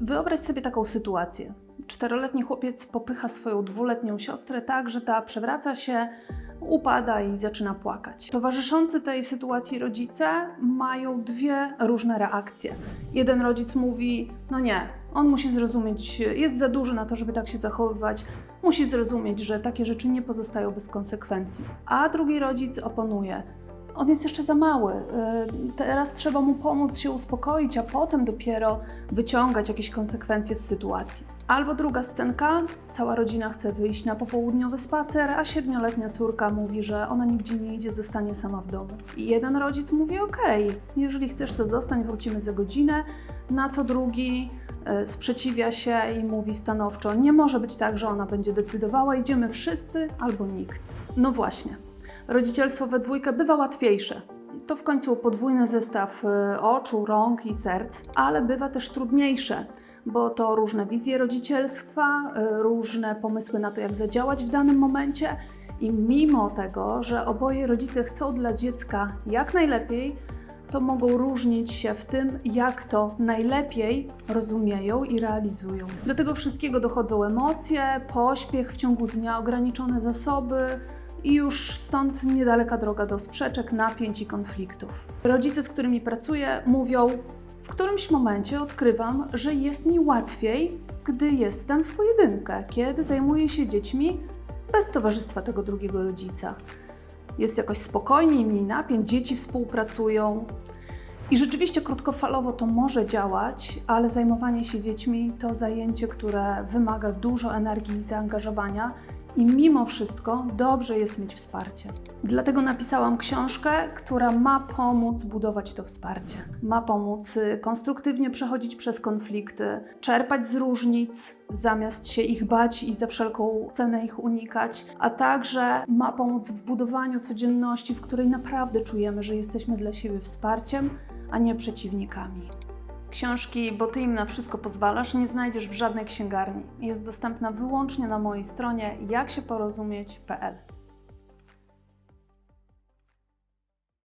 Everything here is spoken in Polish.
Wyobraź sobie taką sytuację. Czteroletni chłopiec popycha swoją dwuletnią siostrę tak, że ta przewraca się, upada i zaczyna płakać. Towarzyszący tej sytuacji rodzice mają dwie różne reakcje. Jeden rodzic mówi: No nie, on musi zrozumieć, jest za duży na to, żeby tak się zachowywać, musi zrozumieć, że takie rzeczy nie pozostają bez konsekwencji. A drugi rodzic oponuje: on jest jeszcze za mały. y, Teraz trzeba mu pomóc się uspokoić, a potem dopiero wyciągać jakieś konsekwencje z sytuacji. Albo druga scenka, cała rodzina chce wyjść na popołudniowy spacer, a siedmioletnia córka mówi, że ona nigdzie nie idzie, zostanie sama w domu. I jeden rodzic mówi: Okej, jeżeli chcesz, to zostań, wrócimy za godzinę. Na co drugi y, sprzeciwia się i mówi stanowczo: Nie może być tak, że ona będzie decydowała, idziemy wszyscy albo nikt. No właśnie rodzicielstwo we dwójkę bywa łatwiejsze. To w końcu podwójny zestaw y, oczu, rąk i serc, ale bywa też trudniejsze, bo to różne wizje rodzicielstwa, y, różne pomysły na to, jak zadziałać w danym momencie. I mimo tego, że oboje rodzice chcą dla dziecka jak najlepiej, to mogą różnić się w tym, jak to najlepiej rozumieją i realizują. Do tego wszystkiego dochodzą emocje, pośpiech w ciągu dnia, ograniczone zasoby, i już stąd niedaleka droga do sprzeczek, napięć i konfliktów. Rodzice, z którymi pracuję, mówią: W którymś momencie odkrywam, że jest mi łatwiej, gdy jestem w pojedynkę, kiedy zajmuję się dziećmi bez towarzystwa tego drugiego rodzica. Jest jakoś spokojniej, mniej napięć, dzieci współpracują. I rzeczywiście krótkofalowo to może działać, ale zajmowanie się dziećmi to zajęcie, które wymaga dużo energii i zaangażowania, i mimo wszystko dobrze jest mieć wsparcie. Dlatego napisałam książkę, która ma pomóc budować to wsparcie. Ma pomóc y, konstruktywnie przechodzić przez konflikty, czerpać z różnic, zamiast się ich bać i za wszelką cenę ich unikać, a także ma pomóc w budowaniu codzienności, w której naprawdę czujemy, że jesteśmy dla siebie wsparciem, a nie przeciwnikami. Książki Bo Ty im na wszystko pozwalasz nie znajdziesz w żadnej księgarni. Jest dostępna wyłącznie na mojej stronie jaksiePorozumieć.pl.